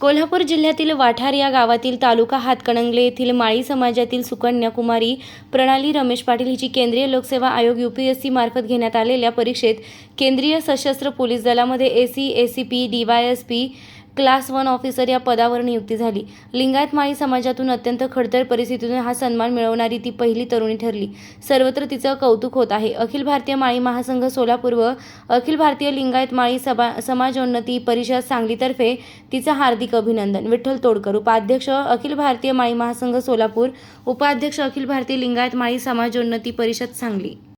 कोल्हापूर जिल्ह्यातील वाठार या गावातील तालुका हातकणंगले येथील माळी समाजातील सुकन्या कुमारी प्रणाली रमेश पाटील हिची केंद्रीय लोकसेवा आयोग यूपी एस सी मार्फत घेण्यात आलेल्या परीक्षेत केंद्रीय सशस्त्र पोलीस दलामध्ये A C A C P D Y S P class one officer या पदावर नियुक्ती झाली. लिंगायत माळी समाजातून अत्यंत खडतर परिस्थितीतून हा सन्मान मिळवणारी ती पहिली तरुणी ठरली. सर्वत्र तिचं कौतुक होत आहे. अखिल भारतीय माळी महासंघ सोलापूर व अखिल भारतीय लिंगायत माळी सभा समाजोन्नती परिषद सांगलीतर्फे तिचं हार्दिक अभिनंदन. विठ्ठल तोडकर उपाध्यक्ष अखिल भारतीय माळी महासंघ सोलापूर उपाध्यक्ष अखिल भारतीय लिंगायत माळी समाजोन्नती परिषद सांगली.